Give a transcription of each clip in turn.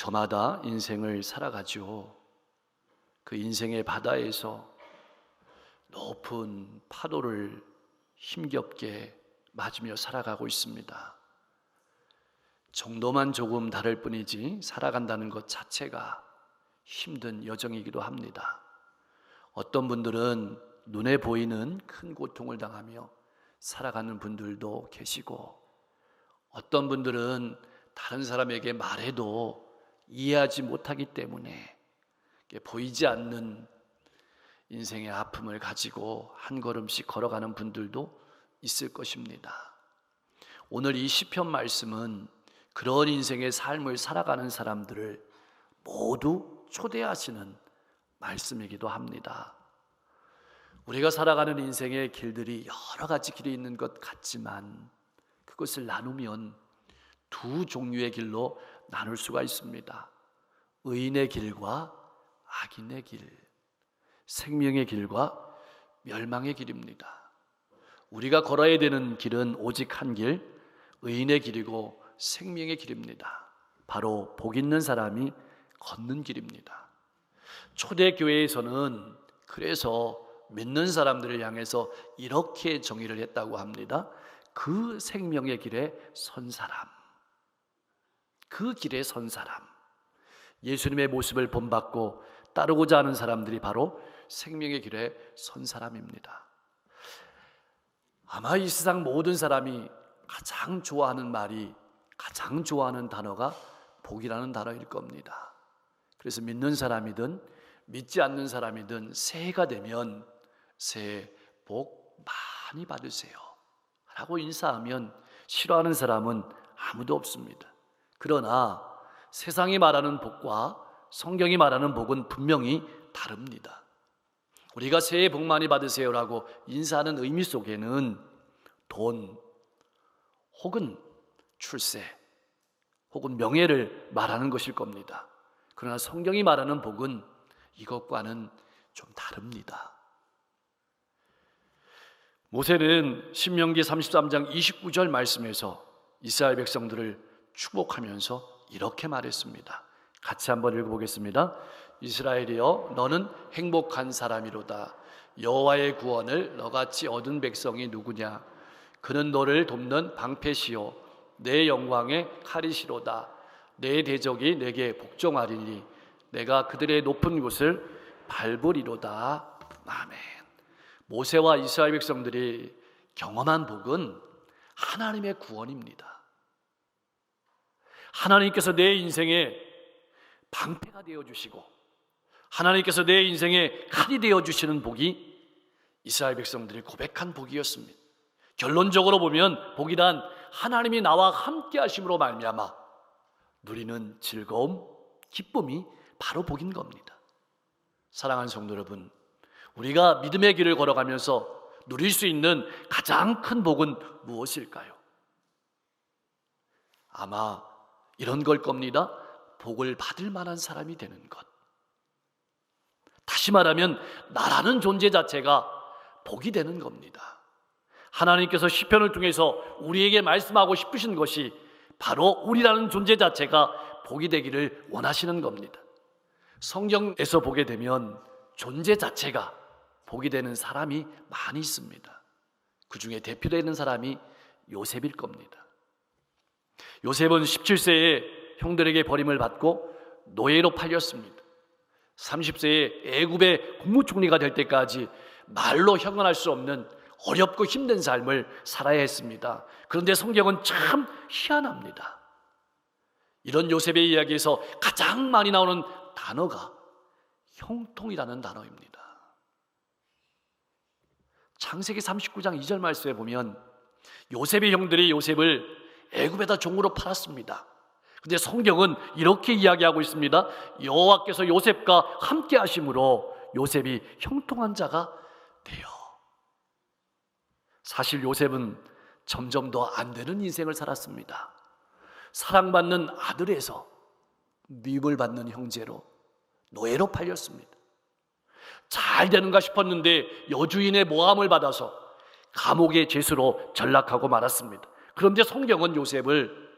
저마다 인생을 살아가죠. 그 인생의 바다에서 높은 파도를 힘겹게 맞으며 살아가고 있습니다. 정도만 조금 다를 뿐이지 살아간다는 것 자체가 힘든 여정이기도 합니다. 어떤 분들은 눈에 보이는 큰 고통을 당하며 살아가는 분들도 계시고 어떤 분들은 다른 사람에게 말해도 이해하지 못하기 때문에 보이지 않는 인생의 아픔을 가지고 한 걸음씩 걸어가는 분들도 있을 것입니다. 오늘 이 시편 말씀은 그런 인생의 삶을 살아가는 사람들을 모두 초대하시는 말씀이기도 합니다. 우리가 살아가는 인생의 길들이 여러 가지 길이 있는 것 같지만 그것을 나누면 두 종류의 길로 나눌 수가 있습니다. 의인의 길과 악인의 길, 생명의 길과 멸망의 길입니다. 우리가 걸어야 되는 길은 오직 한 길, 의인의 길이고 생명의 길입니다. 바로 복 있는 사람이 걷는 길입니다. 초대교회에서는 그래서 믿는 사람들을 향해서 이렇게 정의를 했다고 합니다. 그 생명의 길에 선 사람. 그 길에 선 사람. 예수님의 모습을 본받고 따르고자 하는 사람들이 바로 생명의 길에 선 사람입니다. 아마 이 세상 모든 사람이 가장 좋아하는 말이 가장 좋아하는 단어가 복이라는 단어일 겁니다. 그래서 믿는 사람이든 믿지 않는 사람이든 새해가 되면 새해 복 많이 받으세요. 라고 인사하면 싫어하는 사람은 아무도 없습니다. 그러나 세상이 말하는 복과 성경이 말하는 복은 분명히 다릅니다. 우리가 새해 복 많이 받으세요라고 인사하는 의미 속에는 돈 혹은 출세 혹은 명예를 말하는 것일 겁니다. 그러나 성경이 말하는 복은 이것과는 좀 다릅니다. 모세는 신명기 33장 29절 말씀에서 이스라엘 백성들을 축복하면서 이렇게 말했습니다. 같이 한번 읽어보겠습니다. 이스라엘이여 너는 행복한 사람이로다. 여호와의 구원을 너같이 얻은 백성이 누구냐? 그는 너를 돕는 방패시요 내 영광의 칼이시로다. 내 대적이 내게 복종하리니 내가 그들의 높은 곳을 밟으리로다. 아멘. 모세와 이스라엘 백성들이 경험한 복은 하나님의 구원입니다. 하나님께서 내 인생에 방패가 되어 주시고 하나님께서 내 인생에 칼이 되어 주시는 복이 이스라엘 백성들이 고백한 복이었습니다. 결론적으로 보면 복이란 하나님이 나와 함께 하심으로 말미암아 누리는 즐거움, 기쁨이 바로 복인 겁니다. 사랑하는 성도 여러분, 우리가 믿음의 길을 걸어가면서 누릴 수 있는 가장 큰 복은 무엇일까요? 아마 이런 걸 겁니다. 복을 받을 만한 사람이 되는 것. 다시 말하면 나라는 존재 자체가 복이 되는 겁니다. 하나님께서 시편을 통해서 우리에게 말씀하고 싶으신 것이 바로 우리라는 존재 자체가 복이 되기를 원하시는 겁니다. 성경에서 보게 되면 존재 자체가 복이 되는 사람이 많이 있습니다. 그 중에 대표되는 사람이 요셉일 겁니다. 요셉은 17세에 형들에게 버림을 받고 노예로 팔렸습니다. 30세에 애굽의 국무총리가 될 때까지 말로 형언할 수 없는 어렵고 힘든 삶을 살아야 했습니다. 그런데 성경은 참 희한합니다. 이런 요셉의 이야기에서 가장 많이 나오는 단어가 형통이라는 단어입니다. 창세기 39장 2절 말씀에 보면 요셉의 형들이 요셉을 애굽에다 종으로 팔았습니다. 근데 성경은 이렇게 이야기하고 있습니다. 여호와께서 요셉과 함께 하심으로 요셉이 형통한 자가 되어 사실 요셉은 점점 더 안 되는 인생을 살았습니다. 사랑받는 아들에서 미움을 받는 형제로 노예로 팔렸습니다. 잘 되는가 싶었는데 여주인의 모함을 받아서 감옥의 죄수로 전락하고 말았습니다. 그런데 성경은 요셉을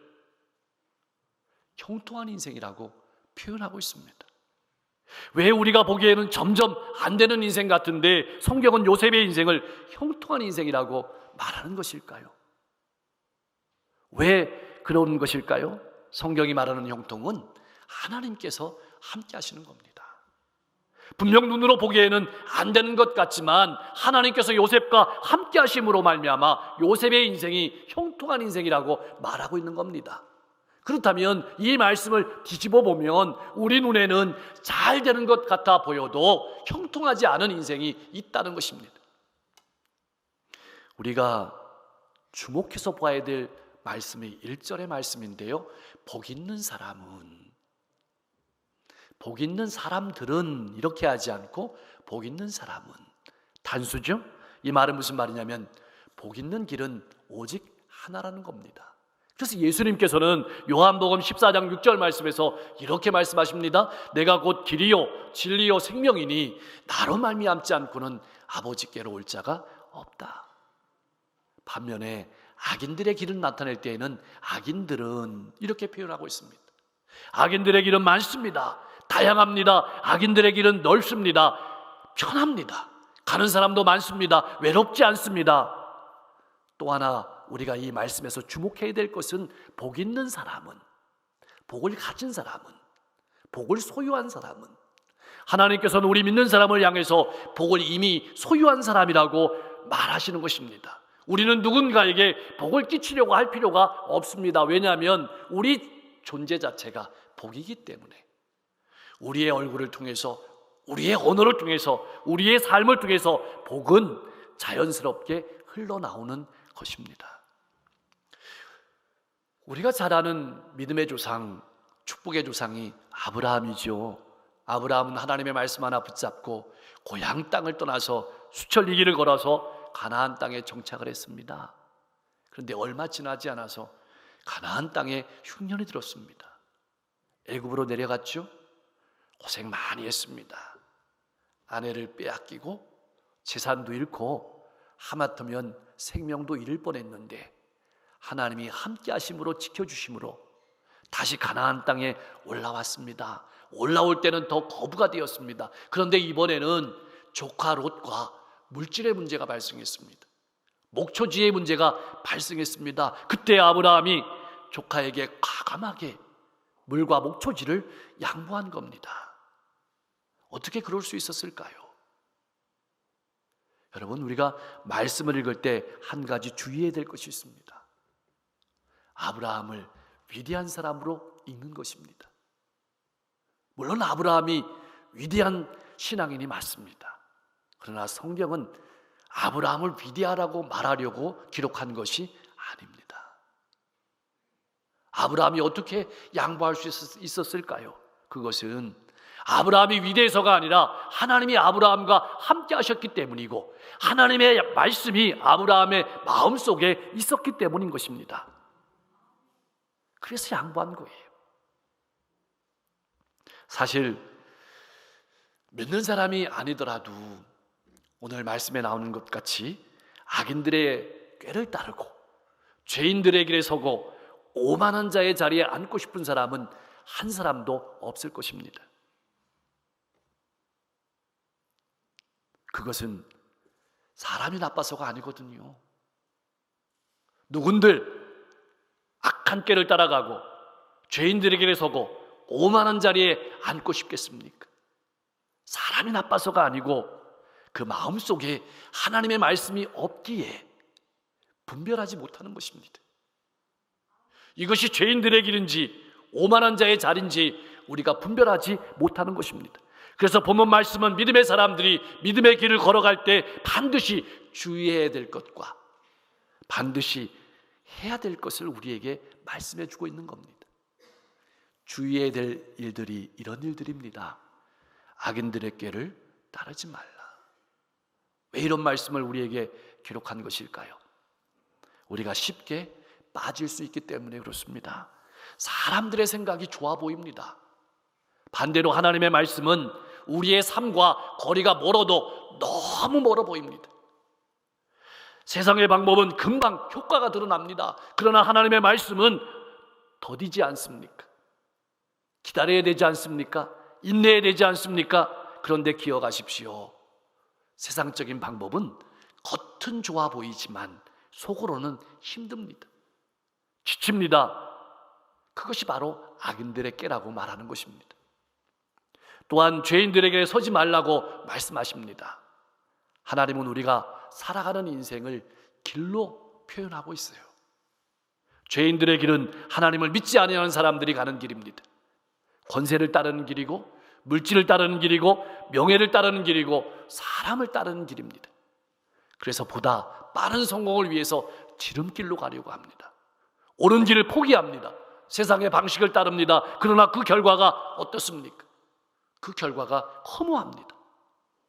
형통한 인생이라고 표현하고 있습니다. 왜 우리가 보기에는 점점 안 되는 인생 같은데 성경은 요셉의 인생을 형통한 인생이라고 말하는 것일까요? 왜 그런 것일까요? 성경이 말하는 형통은 하나님께서 함께 하시는 겁니다. 분명 눈으로 보기에는 안 되는 것 같지만 하나님께서 요셉과 함께 하심으로 말미암아 요셉의 인생이 형통한 인생이라고 말하고 있는 겁니다. 그렇다면 이 말씀을 뒤집어 보면 우리 눈에는 잘 되는 것 같아 보여도 형통하지 않은 인생이 있다는 것입니다. 우리가 주목해서 봐야 될 말씀이 1절의 말씀인데요. 복 있는 사람은 복 있는 사람들은 이렇게 하지 않고 복 있는 사람은 단수죠. 이 말은 무슨 말이냐면 복 있는 길은 오직 하나라는 겁니다. 그래서 예수님께서는 요한복음 14장 6절 말씀에서 이렇게 말씀하십니다. 내가 곧 길이요 진리요 생명이니 나로 말미암지 않고는 아버지께로 올 자가 없다. 반면에 악인들의 길을 나타낼 때에는 악인들은 이렇게 표현하고 있습니다. 악인들의 길은 많습니다. 다양합니다. 악인들의 길은 넓습니다. 편합니다. 가는 사람도 많습니다. 외롭지 않습니다. 또 하나 우리가 이 말씀에서 주목해야 될 것은 복 있는 사람은 복을 가진 사람은 복을 소유한 사람은 하나님께서는 우리 믿는 사람을 향해서 복을 이미 소유한 사람이라고 말하시는 것입니다. 우리는 누군가에게 복을 끼치려고 할 필요가 없습니다. 왜냐하면 우리 존재 자체가 복이기 때문에 우리의 얼굴을 통해서 우리의 언어를 통해서 우리의 삶을 통해서 복은 자연스럽게 흘러나오는 것입니다. 우리가 잘 아는 믿음의 조상, 축복의 조상이 아브라함이죠. 아브라함은 하나님의 말씀 하나 붙잡고 고향 땅을 떠나서 수천 리기를 걸어서 가나안 땅에 정착을 했습니다. 그런데 얼마 지나지 않아서 가나안 땅에 흉년이 들었습니다. 애굽으로 내려갔죠. 고생 많이 했습니다. 아내를 빼앗기고 재산도 잃고 하마터면 생명도 잃을 뻔했는데 하나님이 함께 하심으로 지켜 주심으로 다시 가나안 땅에 올라왔습니다. 올라올 때는 더 거부가 되었습니다. 그런데 이번에는 조카 롯과 물질의 문제가 발생했습니다. 목초지의 문제가 발생했습니다. 그때 아브라함이 조카에게 과감하게 물과 목초지를 양보한 겁니다. 어떻게 그럴 수 있었을까요? 여러분, 우리가 말씀을 읽을 때 한 가지 주의해야 될 것이 있습니다. 아브라함을 위대한 사람으로 읽는 것입니다. 물론 아브라함이 위대한 신앙인이 맞습니다. 그러나 성경은 아브라함을 위대하라고 말하려고 기록한 것이 아닙니다. 아브라함이 어떻게 양보할 수 있었을까요? 그것은 아브라함이 위대해서가 아니라 하나님이 아브라함과 함께 하셨기 때문이고 하나님의 말씀이 아브라함의 마음속에 있었기 때문인 것입니다. 그래서 양보한 거예요. 사실 믿는 사람이 아니더라도 오늘 말씀에 나오는 것 같이 악인들의 꾀를 따르고 죄인들의 길에 서고 오만한 자의 자리에 앉고 싶은 사람은 한 사람도 없을 것입니다. 그것은 사람이 나빠서가 아니거든요. 누군들 악한 꾀를 따라가고 죄인들의 길에 서고 오만한 자리에 앉고 싶겠습니까? 사람이 나빠서가 아니고 그 마음 속에 하나님의 말씀이 없기에 분별하지 못하는 것입니다. 이것이 죄인들의 길인지 오만한 자의 자리인지 우리가 분별하지 못하는 것입니다. 그래서 본문 말씀은 믿음의 사람들이 믿음의 길을 걸어갈 때 반드시 주의해야 될 것과 반드시 해야 될 것을 우리에게 말씀해 주고 있는 겁니다. 주의해야 될 일들이 이런 일들입니다. 악인들의 꾀를 따르지 말라. 왜 이런 말씀을 우리에게 기록한 것일까요? 우리가 쉽게 빠질 수 있기 때문에 그렇습니다. 사람들의 생각이 좋아 보입니다. 반대로 하나님의 말씀은 우리의 삶과 거리가 멀어도 너무 멀어 보입니다. 세상의 방법은 금방 효과가 드러납니다. 그러나 하나님의 말씀은 더디지 않습니까? 기다려야 되지 않습니까? 인내해야 되지 않습니까? 그런데 기억하십시오. 세상적인 방법은 겉은 좋아 보이지만 속으로는 힘듭니다. 지칩니다. 그것이 바로 악인들의 깨라고 말하는 것입니다. 또한 죄인들에게 서지 말라고 말씀하십니다. 하나님은 우리가 살아가는 인생을 길로 표현하고 있어요. 죄인들의 길은 하나님을 믿지 아니하는 사람들이 가는 길입니다. 권세를 따르는 길이고 물질을 따르는 길이고 명예를 따르는 길이고 사람을 따르는 길입니다. 그래서 보다 빠른 성공을 위해서 지름길로 가려고 합니다. 옳은 길을 포기합니다. 세상의 방식을 따릅니다. 그러나 그 결과가 어떻습니까? 그 결과가 허무합니다.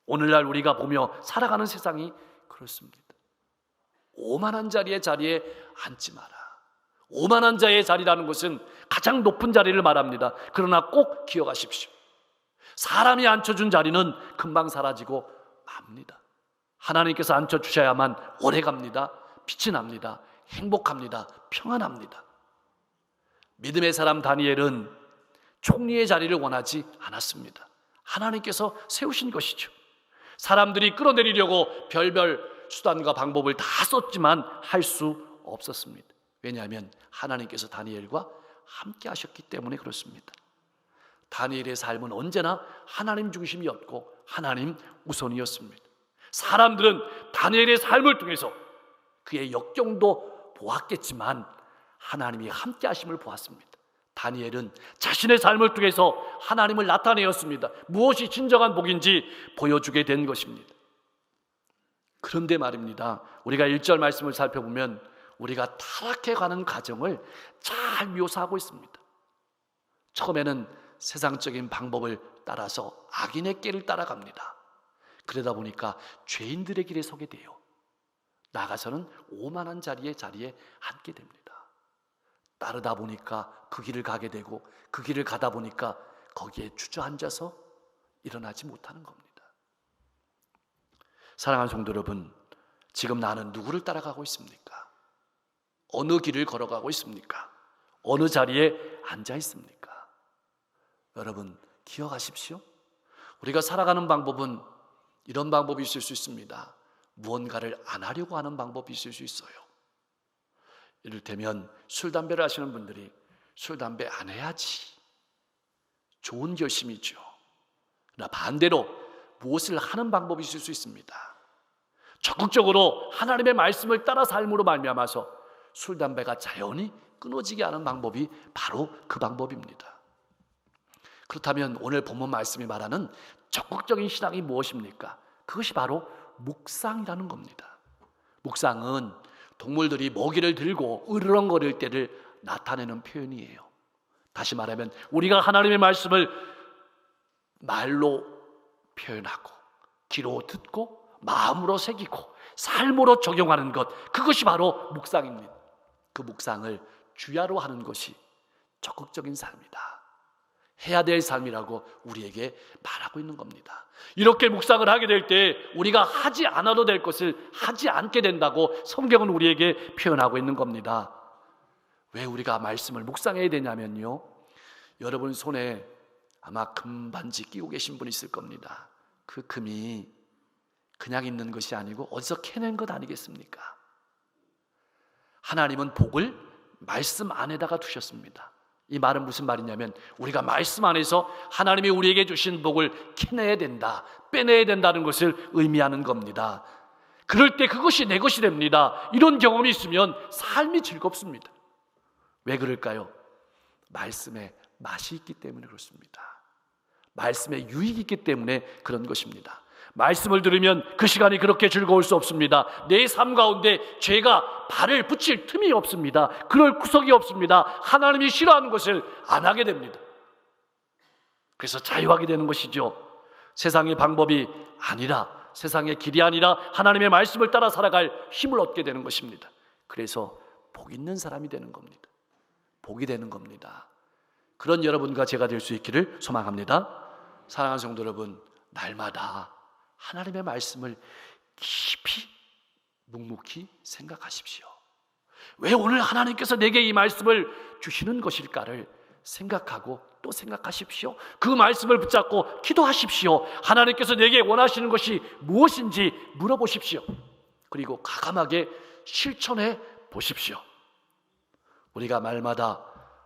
오늘날 우리가 보며 살아가는 세상이 그렇습니다. 오만한 자리의 자리에 앉지 마라. 오만한 자의 자리라는 것은 가장 높은 자리를 말합니다. 그러나 꼭 기억하십시오. 사람이 앉혀준 자리는 금방 사라지고 맙니다. 하나님께서 앉혀주셔야만 오래 갑니다. 빛이 납니다. 행복합니다. 평안합니다. 믿음의 사람 다니엘은 총리의 자리를 원하지 않았습니다. 하나님께서 세우신 것이죠. 사람들이 끌어내리려고 별별 수단과 방법을 다 썼지만 할 수 없었습니다. 왜냐하면 하나님께서 다니엘과 함께 하셨기 때문에 그렇습니다. 다니엘의 삶은 언제나 하나님 중심이었고 하나님 우선이었습니다. 사람들은 다니엘의 삶을 통해서 그의 역경도 보았겠지만 하나님이 함께 하심을 보았습니다. 다니엘은 자신의 삶을 통해서 하나님을 나타내었습니다. 무엇이 진정한 복인지 보여주게 된 것입니다. 그런데 말입니다. 우리가 1절 말씀을 살펴보면 우리가 타락해 가는 과정을 잘 묘사하고 있습니다. 처음에는 세상적인 방법을 따라서 악인의 길을 따라갑니다. 그러다 보니까 죄인들의 길에 서게 돼요. 나가서는 오만한 자리에 자리에 앉게 됩니다. 따르다 보니까 그 길을 가게 되고 그 길을 가다 보니까 거기에 주저앉아서 일어나지 못하는 겁니다. 사랑하는 성도 여러분, 지금 나는 누구를 따라가고 있습니까? 어느 길을 걸어가고 있습니까? 어느 자리에 앉아 있습니까? 여러분, 기억하십시오. 우리가 살아가는 방법은 이런 방법이 있을 수 있습니다. 무언가를 안 하려고 하는 방법이 있을 수 있어요. 이를테면 술, 담배를 하시는 분들이 술, 담배 안 해야지. 좋은 결심이죠. 그러나 반대로 무엇을 하는 방법이 있을 수 있습니다. 적극적으로 하나님의 말씀을 따라 삶으로 말미암아서 술, 담배가 자연히 끊어지게 하는 방법이 바로 그 방법입니다. 그렇다면 오늘 본문 말씀이 말하는 적극적인 신앙이 무엇입니까? 그것이 바로 묵상이라는 겁니다. 묵상은 동물들이 먹이를 들고 으르렁거릴 때를 나타내는 표현이에요. 다시 말하면 우리가 하나님의 말씀을 말로 표현하고 귀로 듣고 마음으로 새기고 삶으로 적용하는 것 그것이 바로 묵상입니다. 그 묵상을 주야로 하는 것이 적극적인 삶이다. 해야 될 삶이라고 우리에게 말하고 있는 겁니다. 이렇게 묵상을 하게 될 때 우리가 하지 않아도 될 것을 하지 않게 된다고 성경은 우리에게 표현하고 있는 겁니다. 왜 우리가 말씀을 묵상해야 되냐면요. 여러분 손에 아마 금반지 끼고 계신 분 있을 겁니다. 그 금이 그냥 있는 것이 아니고 어디서 캐낸 것 아니겠습니까? 하나님은 복을 말씀 안에다가 두셨습니다. 이 말은 무슨 말이냐면 우리가 말씀 안에서 하나님이 우리에게 주신 복을 캐내야 된다, 빼내야 된다는 것을 의미하는 겁니다. 그럴 때 그것이 내 것이 됩니다. 이런 경험이 있으면 삶이 즐겁습니다. 왜 그럴까요? 말씀에 맛이 있기 때문에 그렇습니다. 말씀에 유익이 있기 때문에 그런 것입니다. 말씀을 들으면 그 시간이 그렇게 즐거울 수 없습니다. 내 삶 가운데 죄가 발을 붙일 틈이 없습니다. 그럴 구석이 없습니다. 하나님이 싫어하는 것을 안 하게 됩니다. 그래서 자유하게 되는 것이죠. 세상의 방법이 아니라 세상의 길이 아니라 하나님의 말씀을 따라 살아갈 힘을 얻게 되는 것입니다. 그래서 복 있는 사람이 되는 겁니다. 복이 되는 겁니다. 그런 여러분과 제가 될 수 있기를 소망합니다. 사랑하는 성도 여러분, 날마다 하나님의 말씀을 깊이 묵묵히 생각하십시오. 왜 오늘 하나님께서 내게 이 말씀을 주시는 것일까를 생각하고 또 생각하십시오. 그 말씀을 붙잡고 기도하십시오. 하나님께서 내게 원하시는 것이 무엇인지 물어보십시오. 그리고 가감하게 실천해 보십시오. 우리가 말마다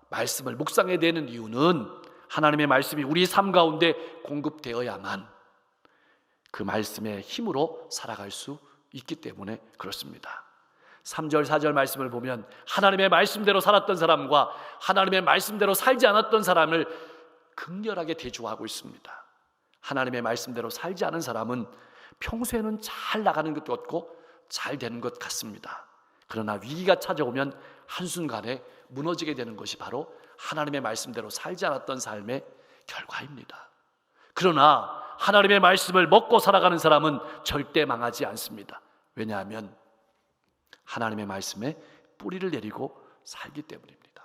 말씀을 묵상해야 되는 이유는 하나님의 말씀이 우리 삶 가운데 공급되어야만 그 말씀의 힘으로 살아갈 수 있기 때문에 그렇습니다. 3절, 4절 말씀을 보면 하나님의 말씀대로 살았던 사람과 하나님의 말씀대로 살지 않았던 사람을 극렬하게 대조하고 있습니다. 하나님의 말씀대로 살지 않은 사람은 평소에는 잘 나가는 것 같고 잘 되는 것 같습니다. 그러나 위기가 찾아오면 한순간에 무너지게 되는 것이 바로 하나님의 말씀대로 살지 않았던 삶의 결과입니다. 그러나 하나님의 말씀을 먹고 살아가는 사람은 절대 망하지 않습니다. 왜냐하면 하나님의 말씀에 뿌리를 내리고 살기 때문입니다.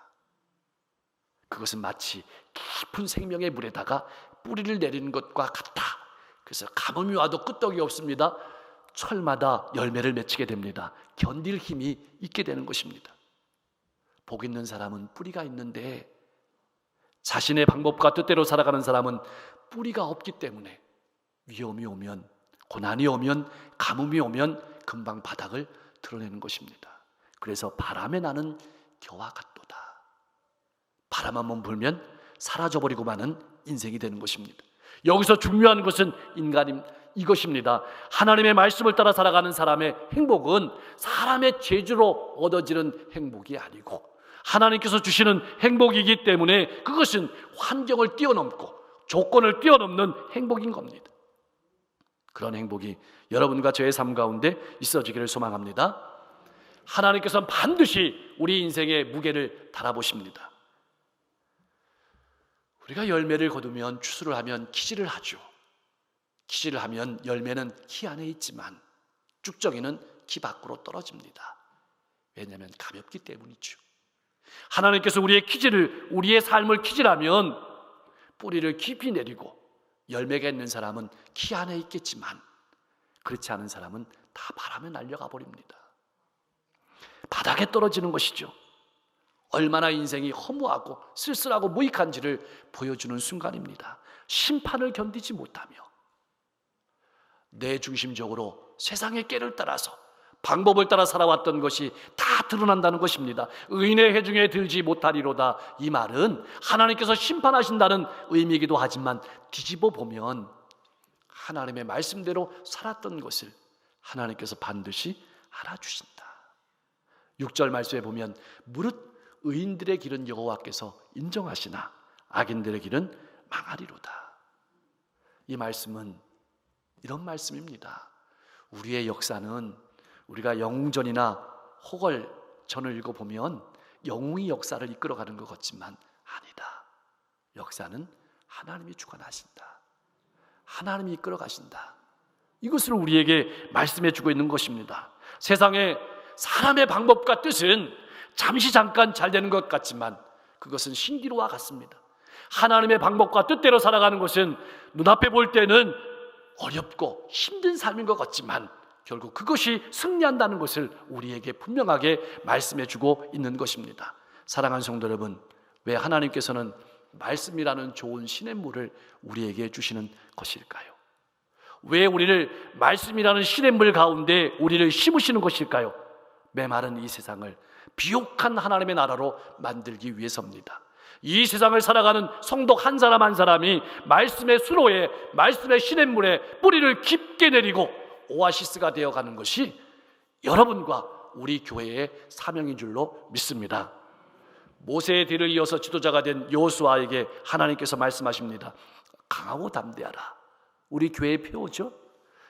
그것은 마치 깊은 생명의 물에다가 뿌리를 내리는 것과 같다. 그래서 가뭄이 와도 끄떡이 없습니다. 철마다 열매를 맺히게 됩니다. 견딜 힘이 있게 되는 것입니다. 복 있는 사람은 뿌리가 있는데 자신의 방법과 뜻대로 살아가는 사람은 뿌리가 없기 때문에 위험이 오면 고난이 오면 가뭄이 오면 금방 바닥을 드러내는 것입니다. 그래서 바람에 나는 겨와 같도다. 바람 한 번 불면 사라져 버리고 마는 인생이 되는 것입니다. 여기서 중요한 것은 인간임 이것입니다. 하나님의 말씀을 따라 살아가는 사람의 행복은 사람의 재주로 얻어지는 행복이 아니고 하나님께서 주시는 행복이기 때문에 그것은 환경을 뛰어넘고 조건을 뛰어넘는 행복인 겁니다. 그런 행복이 여러분과 저의 삶 가운데 있어지기를 소망합니다. 하나님께서는 반드시 우리 인생의 무게를 달아보십니다. 우리가 열매를 거두면 추수를 하면 키질을 하죠. 키질을 하면 열매는 키 안에 있지만 쭉정이는 키 밖으로 떨어집니다. 왜냐하면 가볍기 때문이죠. 하나님께서 우리의 키질을 우리의 삶을 키질하면 뿌리를 깊이 내리고 열매가 있는 사람은 키 안에 있겠지만 그렇지 않은 사람은 다 바람에 날려가 버립니다. 바닥에 떨어지는 것이죠. 얼마나 인생이 허무하고 쓸쓸하고 무익한지를 보여주는 순간입니다. 심판을 견디지 못하며 내 중심적으로 세상의 깨를 따라서 방법을 따라 살아왔던 것이 다 드러난다는 것입니다. 의인의 해중에 들지 못하리로다. 이 말은 하나님께서 심판하신다는 의미이기도 하지만 뒤집어 보면 하나님의 말씀대로 살았던 것을 하나님께서 반드시 알아주신다. 6절 말씀에 보면 무릇 의인들의 길은 여호와께서 인정하시나 악인들의 길은 망하리로다. 이 말씀은 이런 말씀입니다. 우리의 역사는 우리가 영웅전이나 호걸전을 읽어보면 영웅이 역사를 이끌어가는 것 같지만 아니다. 역사는 하나님이 주관하신다. 하나님이 이끌어 가신다. 이것을 우리에게 말씀해 주고 있는 것입니다. 세상에 사람의 방법과 뜻은 잠시 잠깐 잘 되는 것 같지만 그것은 신기루와 같습니다. 하나님의 방법과 뜻대로 살아가는 것은 눈앞에 볼 때는 어렵고 힘든 삶인 것 같지만 결국 그것이 승리한다는 것을 우리에게 분명하게 말씀해 주고 있는 것입니다. 사랑하는 성도 여러분, 왜 하나님께서는 말씀이라는 좋은 시냇물을 우리에게 주시는 것일까요? 왜 우리를 말씀이라는 시냇물 가운데 우리를 심으시는 것일까요? 메마른 이 세상을 비옥한 하나님의 나라로 만들기 위해서입니다. 이 세상을 살아가는 성도 한 사람 한 사람이 말씀의 수로에 말씀의 시냇물에 뿌리를 깊게 내리고 오아시스가 되어 가는 것이 여러분과 우리 교회의 사명인 줄로 믿습니다. 모세의 뒤를 이어서 지도자가 된 여호수아에게 하나님께서 말씀하십니다. 강하고 담대하라. 우리 교회의 표어죠.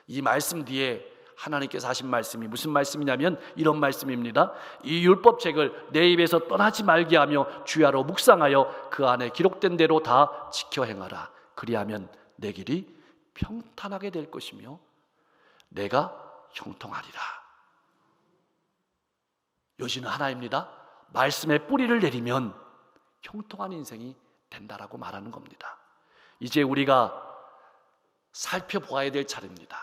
이 말씀 뒤에 하나님께서 하신 말씀이 무슨 말씀이냐면 이런 말씀입니다. 이 율법책을 내 입에서 떠나지 말게 하며 주야로 묵상하여 그 안에 기록된 대로 다 지켜 행하라. 그리하면 내 길이 평탄하게 될 것이며 내가 형통하리라. 요지는 하나입니다. 말씀에 뿌리를 내리면 형통한 인생이 된다라고 말하는 겁니다. 이제 우리가 살펴보아야 될 차례입니다.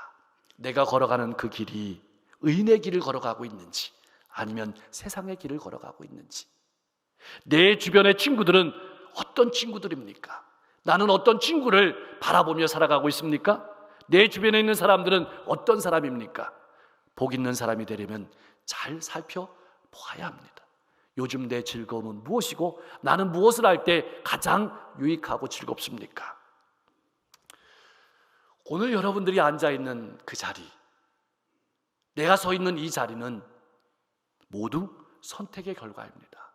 내가 걸어가는 그 길이 의인의 길을 걸어가고 있는지 아니면 세상의 길을 걸어가고 있는지 내 주변의 친구들은 어떤 친구들입니까? 나는 어떤 친구를 바라보며 살아가고 있습니까? 내 주변에 있는 사람들은 어떤 사람입니까? 복 있는 사람이 되려면 잘 살펴보아야 합니다. 요즘 내 즐거움은 무엇이고 나는 무엇을 할 때 가장 유익하고 즐겁습니까? 오늘 여러분들이 앉아 있는 그 자리, 내가 서 있는 이 자리는 모두 선택의 결과입니다.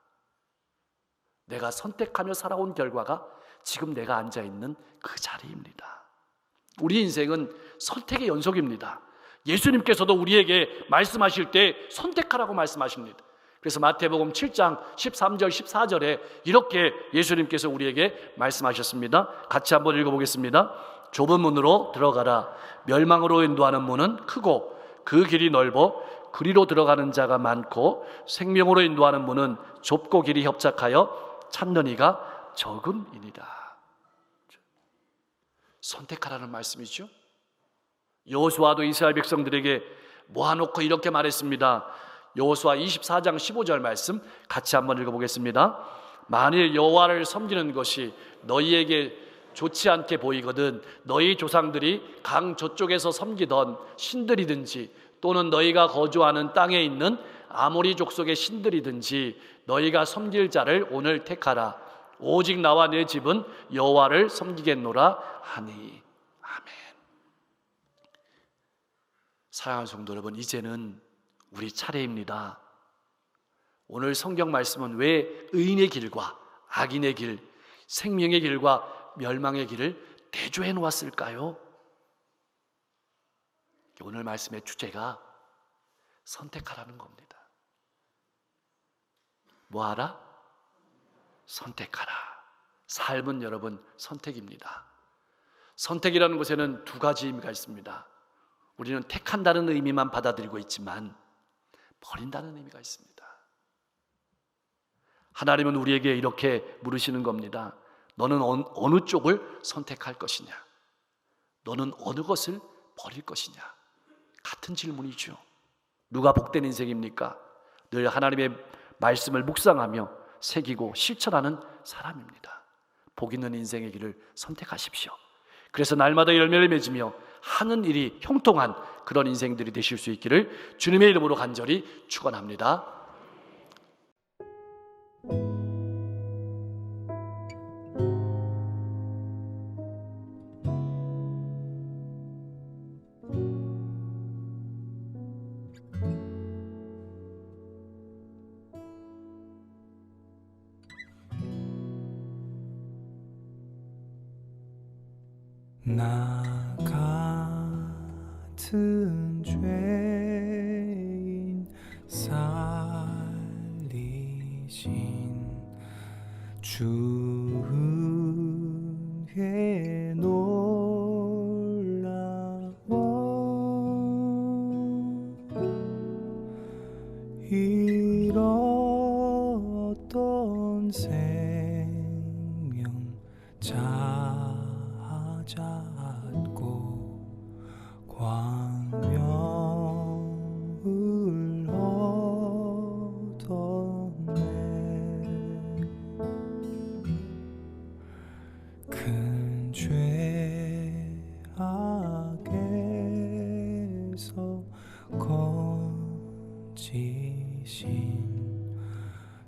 내가 선택하며 살아온 결과가 지금 내가 앉아 있는 그 자리입니다. 우리 인생은 선택의 연속입니다. 예수님께서도 우리에게 말씀하실 때 선택하라고 말씀하십니다. 그래서 마태복음 7장 13절 14절에 이렇게 예수님께서 우리에게 말씀하셨습니다. 같이 한번 읽어보겠습니다. 좁은 문으로 들어가라. 멸망으로 인도하는 문은 크고 그 길이 넓어 그리로 들어가는 자가 많고 생명으로 인도하는 문은 좁고 길이 협착하여 찾는 이가 적음이니라. 선택하라는 말씀이죠. 여호수아도 이스라엘 백성들에게 모아놓고 이렇게 말했습니다. 여호수아 24장 15절 말씀 같이 한번 읽어보겠습니다. 만일 여호와를 섬기는 것이 너희에게 좋지 않게 보이거든 너희 조상들이 강 저쪽에서 섬기던 신들이든지 또는 너희가 거주하는 땅에 있는 아모리 족속의 신들이든지 너희가 섬길 자를 오늘 택하라 오직 나와 내 집은 여호와를 섬기겠노라 하니 아멘. 사랑하는 성도 여러분, 이제는 우리 차례입니다. 오늘 성경 말씀은 왜 의인의 길과 악인의 길, 생명의 길과 멸망의 길을 대조해 놓았을까요? 오늘 말씀의 주제가 선택하라는 겁니다. 뭐 하라? 선택하라. 삶은 여러분 선택입니다. 선택이라는 것에는 두 가지 의미가 있습니다. 우리는 택한다는 의미만 받아들이고 있지만 버린다는 의미가 있습니다. 하나님은 우리에게 이렇게 물으시는 겁니다. 너는 어느 쪽을 선택할 것이냐? 너는 어느 것을 버릴 것이냐? 같은 질문이죠. 누가 복된 인생입니까? 늘 하나님의 말씀을 묵상하며 새기고 실천하는 사람입니다. 복 있는 인생의 길을 선택하십시오. 그래서 날마다 열매를 맺으며 하는 일이 형통한 그런 인생들이 되실 수 있기를 주님의 이름으로 간절히 축원합니다. 살리신 주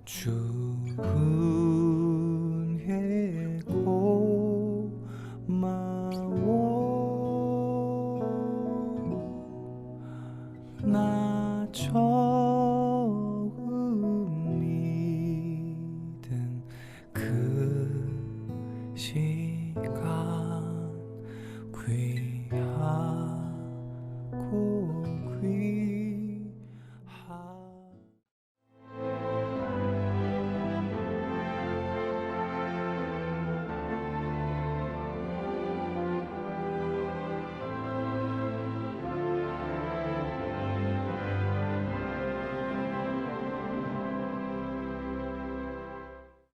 건지신 주